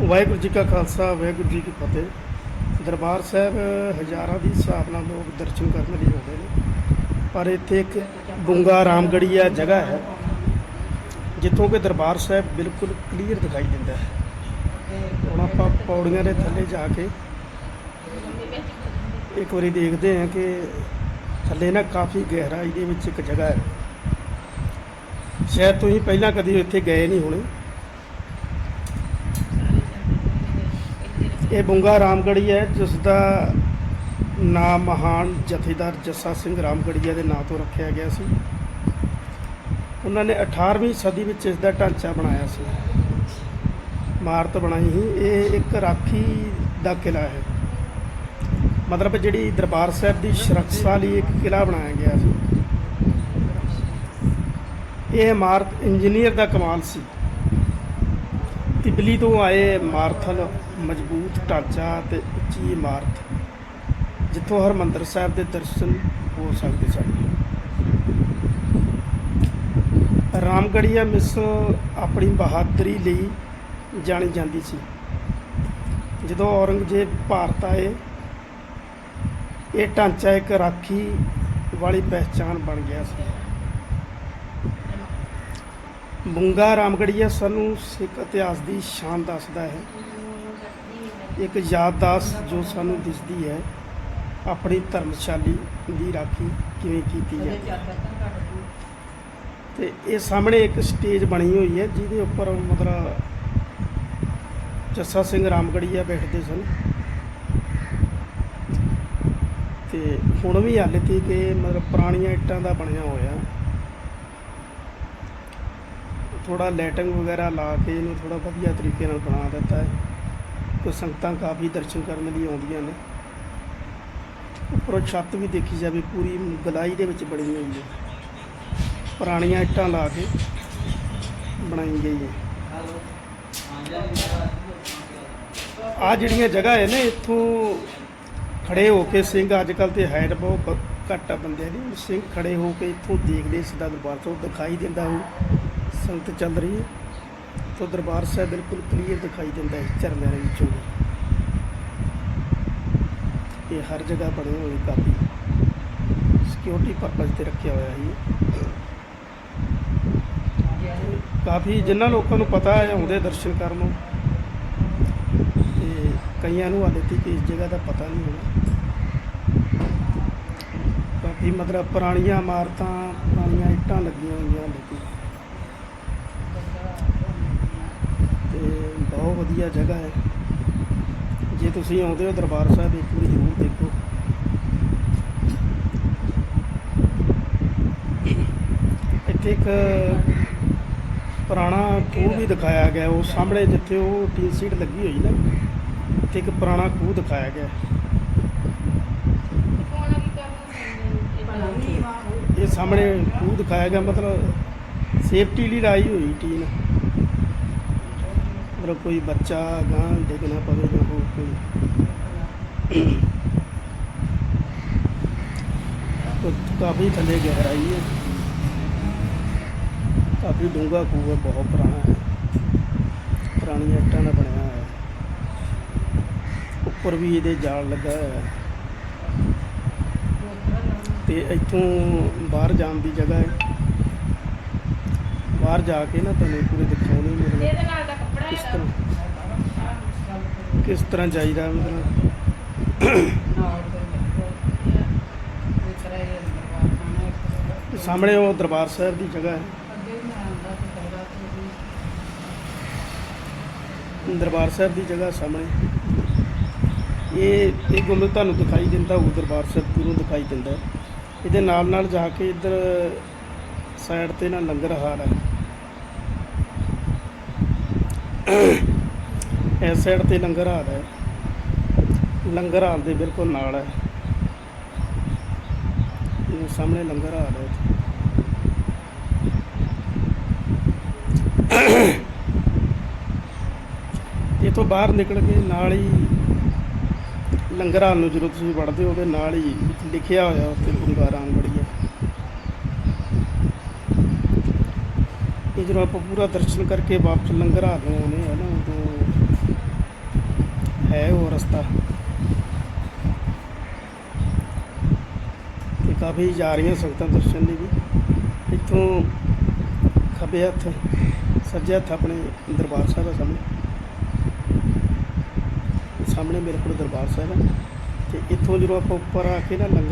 ਵਾਹਿਗੁਰੂ ਜੀ ਕਾ ਖਾਲਸਾ, ਵਾਹਿਗੁਰੂ ਜੀ ਕੀ ਫਤਿਹ। ਦਰਬਾਰ ਸਾਹਿਬ ਹਜ਼ਾਰਾਂ ਦੀ ਹਿਸਾਬ ਨਾਲ ਲੋਕ ਦਰਸ਼ਨ ਕਰਨ ਲਈ ਆਉਂਦੇ ਨੇ। ਪਰ ਇੱਥੇ ਇੱਕ ਗੁੰਗਾ ਰਾਮਗੜੀਆ ਜਗ੍ਹਾ ਹੈ, ਜਿੱਥੋਂ ਕਿ ਦਰਬਾਰ ਸਾਹਿਬ ਬਿਲਕੁਲ ਕਲੀਅਰ ਦਿਖਾਈ ਦਿੰਦਾ ਹੈ। ਹੁਣ ਆਪਾਂ ਪੌੜੀਆਂ ਦੇ ਥੱਲੇ ਜਾ ਕੇ ਇੱਕ ਵਾਰੀ ਦੇਖਦੇ ਹਾਂ ਕਿ ਥੱਲੇ ਨਾ ਕਾਫੀ ਗਹਿਰਾਈ ਦੇ ਵਿੱਚ ਇੱਕ ਜਗ੍ਹਾ ਹੈ। ਸ਼ਾਇਦ ਤੁਸੀਂ ਪਹਿਲਾਂ ਕਦੀ ਇੱਥੇ ਗਏ ਨਹੀਂ ਹੋਣੇ। ਇਹ ਬੁੰਗਾ ਰਾਮਗੜੀ ਹੈ, ਜਿਸ ਦਾ ਨਾਮ ਮਹਾਨ ਜਥੇਦਾਰ ਜੱਸਾ ਸਿੰਘ ਰਾਮਗੜੀਆ ਦੇ ਨਾਂ ਤੋਂ ਰੱਖਿਆ ਗਿਆ ਸੀ। ਉਹਨਾਂ ਨੇ 18ਵੀਂ ਸਦੀ ਵਿੱਚ ਇਸ ਦਾ ਢਾਂਚਾ ਬਣਾਇਆ ਸੀ। ਇਮਾਰਤ ਬਣਾਈ ਸੀ। ਇਹ ਇੱਕ ਰਾਖੀ ਦਾ ਕਿਲਾ ਹੈ। ਮਤਲਬ ਜਿਹੜੀ ਦਰਬਾਰ ਸਾਹਿਬ ਦੀ ਸੁਰੱਖਿਆ ਲਈ ਇੱਕ ਕਿਲਾ ਬਣਾਇਆ ਗਿਆ ਸੀ। ਇਹ ਇਮਾਰਤ ਇੰਜੀਨੀਅਰ ਦਾ ਕਮਾਲ ਸੀ। ਤਿਬਲੀ ਤੋਂ ਆਏ ਮਾਰਥਲ, ਮਜ਼ਬੂਤ ਢਾਂਚਾ ਤੇ ਉੱਚੀ ਇਮਾਰਤ, ਜਿੱਥੋਂ ਹਰਮੰਦਰ ਸਾਹਿਬ ਦੇ ਦਰਸ਼ਨ ਹੋ ਸਕਦੇ ਸਨ। ਰਾਮਗੜੀਆ ਮਿਸ ਆਪਣੀ ਬਹਾਦਰੀ ਲਈ ਜਾਣੀ ਜਾਂਦੀ ਸੀ। ਜਦੋਂ ਔਰੰਗਜ਼ੇਬ ਭਾਰਤ ਆਏ, ਇਹ ਢਾਂਚਾ ਇੱਕ ਰਾਖੀ ਵਾਲੀ ਪਹਿਚਾਨ ਬਣ ਗਿਆ ਸੀ। ਬੁੰਗਾ ਰਾਮਗੜੀਆ ਸਾਨੂੰ ਸਿੱਖ ਇਤਿਹਾਸ ਦੀ ਸ਼ਾਨ ਦੱਸਦਾ ਹੈ। ਇੱਕ ਯਾਦਦਾਸਤ ਜੋ ਸਾਨੂੰ ਦਿਸਦੀ ਹੈ, ਆਪਣੀ ਧਰਮਸ਼ਾਲੀ ਦੀ ਰਾਖੀ ਕਿਵੇਂ ਕੀਤੀ ਹੈ ਤੇ ਇਹ ਸਾਹਮਣੇ ਇੱਕ ਸਟੇਜ ਬਣੀ ਹੋਈ ਹੈ, ਜਿਹਦੇ ਉੱਪਰ ਮਤਲਬ ਜੱਸਾ ਸਿੰਘ ਰਾਮਗੜੀਆ ਬੈਠਦੇ ਸਨ। ਤੇ ਹੁਣ ਵੀ ਹਾਲੇ ਤੱਕ ਇਹ ਮਤਲਬ ਪੁਰਾਣੀਆਂ ਇੱਟਾਂ ਦਾ ਬਣਿਆ ਹੋਇਆ। ਥੋੜਾ ਲਾਈਟਿੰਗ ਵਗੈਰਾ ਲਾ ਕੇ ਇਹਨੂੰ ਥੋੜਾ ਵਧੀਆ ਤਰੀਕੇ ਨਾਲ ਬਣਾ ਦਿੱਤਾ ਹੈ। ਕੋਈ ਸੰਗਤਾਂ ਕਾਫੀ ਦਰਸ਼ਨ ਕਰਨ ਲਈ ਆਉਂਦੀਆਂ ਨੇ। ਉੱਪਰੋਂ ਛੱਤ ਵੀ ਦੇਖੀ ਜਾਵੇ, ਪੂਰੀ ਗਲਾਈ ਦੇ ਵਿੱਚ ਬਣੀ ਹੋਈ ਹੈ। ਪੁਰਾਣੀਆਂ ਇੱਟਾਂ ਲਾ ਕੇ ਬਣਾਈ ਗਈ ਹੈ। ਆ ਜਿਹੜੀਆਂ ਜਗ੍ਹਾ ਹੈ ਨਾ, ਇੱਥੋਂ ਖੜੇ ਹੋ ਕੇ ਸਿੰਘ ਅੱਜ ਕੱਲ ਤੇ ਹਾਈਟ ਬਹੁਤ ਘੱਟ ਆ ਬੰਦਿਆਂ ਦੀ। ਸਿੰਘ ਖੜੇ ਹੋ ਕੇ ਇੱਥੋਂ ਦੇਖਦੇ ਸਿੱਧਾ ਦਰਬਾਰ ਤੋਂ ਦਿਖਾਈ ਦਿੰਦਾ ਉਹ ਸੰਗਤ ਚੱਲ ਰਹੀ ਹੈ, ਤੋਂ ਦਰਬਾਰ ਸਾਹਿਬ ਬਿਲਕੁਲ ਕਲੀਅਰ ਦਿਖਾਈ ਦਿੰਦਾ ਹੈ ਝਰਨਿਆਂ ਦੇ ਵਿੱਚੋਂ। ਇਹ ਹਰ ਜਗ੍ਹਾ ਬਣੇ ਹੋਏ ਕਾਫੀ ਸਿਕਿਉਰਿਟੀ ਪਰਪਸ ਤੇ ਰੱਖਿਆ ਹੋਇਆ ਹੈ ਕਾਫੀ ਜਿਨ੍ਹਾਂ ਲੋਕਾਂ ਨੂੰ ਪਤਾ ਹੈ, ਆਉਂਦੇ ਦਰਸ਼ਨ ਕਰਨ ਨੂੰ। ਤੇ ਕਈਆਂ ਨੂੰ ਹਾਲੇ ਤੱਕ ਇਸ ਜਗ੍ਹਾ ਦਾ ਪਤਾ ਨਹੀਂ ਹੋਣਾ ਕਾਫੀ ਮਤਲਬ ਪੁਰਾਣੀਆਂ ਇਮਾਰਤਾਂ, ਪੁਰਾਣੀਆਂ ਇੱਟਾਂ ਲੱਗੀਆਂ ਹੋਈਆਂ ਹਾਲੇ ਤੱਕ ਤੇ ਬਹੁਤ ਵਧੀਆ ਜਗ੍ਹਾ ਹੈ। ਜੇ ਤੁਸੀਂ ਆਉਂਦੇ ਹੋ ਦਰਬਾਰ ਸਾਹਿਬ, ਇੱਕ ਵਾਰੀ ਜ਼ਰੂਰ ਦੇਖੋ। ਇੱਥੇ ਇੱਕ ਪੁਰਾਣਾ ਖੂਹ ਵੀ ਦਿਖਾਇਆ ਗਿਆ। ਉਹ ਸਾਹਮਣੇ ਜਿੱਥੇ ਉਹ ਟੀ ਸੀਟ ਲੱਗੀ ਹੋਈ ਨਾ, ਇੱਥੇ ਇੱਕ ਪੁਰਾਣਾ ਖੂਹ ਦਿਖਾਇਆ ਗਿਆ। ਇਹ ਸਾਹਮਣੇ ਖੂਹ ਦਿਖਾਇਆ ਗਿਆ, ਮਤਲਬ ਸੇਫਟੀ ਲਈ ਲਾਈ ਹੋਈ ਟੀਨ ਮਤਲਬ ਕੋਈ ਬੱਚਾ ਗਾਂ ਡਿੱਗ ਨਾ ਪਵੇ ਜਾਂ ਹੋਰ ਕੋਈ। ਕਾਫੀ ਥੱਲੇ ਗਹਿਰਾਈ ਹੈ। ਕਾਫੀ ਡੂੰਘਾ ਖੂਹ ਹੈ ਬਹੁਤ ਪੁਰਾਣਾ ਹੈ। ਪੁਰਾਣੀਆਂ ਇੱਟਾਂ ਦਾ ਬਣਿਆ ਹੈ। ਉੱਪਰ ਵੀ ਇਹਦੇ ਜਾਲ ਲੱਗਾ ਹੋਇਆ ਹੈ। ਤੇ ਇੱਥੋਂ ਬਾਹਰ ਜਾਣ ਦੀ ਜਗ੍ਹਾ ਹੈ। ਬਾਹਰ ਜਾ ਕੇ ਨਾ ਤੁਹਾਨੂੰ ਪੂਰੇ ਦਿਖਾਉਣੀ ਮਤਲਬ ਕਿਸ ਤਰ੍ਹਾਂ? ਕਿਸ ਤਰ੍ਹਾਂ ਜਾਈਦਾ ਮਤਲਬ? ਸਾਹਮਣੇ ਉਹ ਦਰਬਾਰ ਸਾਹਿਬ ਦੀ ਜਗ੍ਹਾ ਹੈ। ਦਰਬਾਰ ਸਾਹਿਬ ਦੀ ਜਗ੍ਹਾ ਸਾਹਮਣੇ। ਇਹ ਇਹ ਗੁੰਮਤ ਤੁਹਾਨੂੰ ਦਿਖਾਈ ਦਿੰਦਾ ਉਹ ਦਰਬਾਰ ਸਾਹਿਬ ਪੂਰਾ ਦਿਖਾਈ ਦਿੰਦਾ। ਇਹਦੇ ਨਾਲ ਨਾਲ ਜਾ ਕੇ ਇੱਧਰ ਸਾਈਡ ਤੇ ਨਾ ਲੰਗਰ ਹਾਲ ਹੈ। ਇਸ ਸਾਈਡ ਤੇ ਲੰਗਰ ਹਾਲ ਹੈ। ਲੰਗਰ ਹਾਲ ਦੇ ਬਿਲਕੁਲ ਨਾਲ ਹੈ। ਇਹ ਸਾਹਮਣੇ ਲੰਗਰ ਹਾਲ ਹੈ। ਇਹ ਤੋਂ ਬਾਹਰ ਨਿਕਲ ਕੇ ਨਾਲ ਹੀ ਲੰਗਰ ਹਾਲ ਨੂੰ ਜਦੋਂ ਤੁਸੀਂ ਵੜਦੇ ਹੋ, ਉਹਦੇ ਨਾਲ ਹੀ ਲਿਖਿਆ ਹੋਇਆ ਉੱਤੇ ਗੁੰਗਾ ਰਾਮਗੜੀਆ ਇਹ ਜਦੋਂ ਆਪਾਂ ਪੂਰਾ ਦਰਸ਼ਨ ਕਰਕੇ ਵਾਪਸ ਲੰਗਰ ਆ ਨੂੰ ਆਉਂਦੇ ਆ ਨਾ, ਉਦੋਂ ਹੈ ਉਹ ਰਸਤਾ। ਤੇ ਕਾਫੀ ਜਾ ਰਹੀਆਂ ਸੰਗਤਾਂ ਦਰਸ਼ਨ ਲਈ ਵੀ। ਇੱਥੋਂ ਖੱਬੇ ਹੱਥ, ਸੱਜੇ ਹੱਥ ਆਪਣੇ ਦਰਬਾਰ ਸਾਹਿਬ ਆ ਸਾਹਮਣੇ। ਸਾਹਮਣੇ ਮੇਰੇ ਕੋਲ ਦਰਬਾਰ ਸਾਹਿਬ ਹੈ ਤੇ ਇੱਥੋਂ ਜਦੋਂ ਆਪਾਂ ਉੱਪਰ ਆ ਕੇ ਨਾ ਲੰਗਰ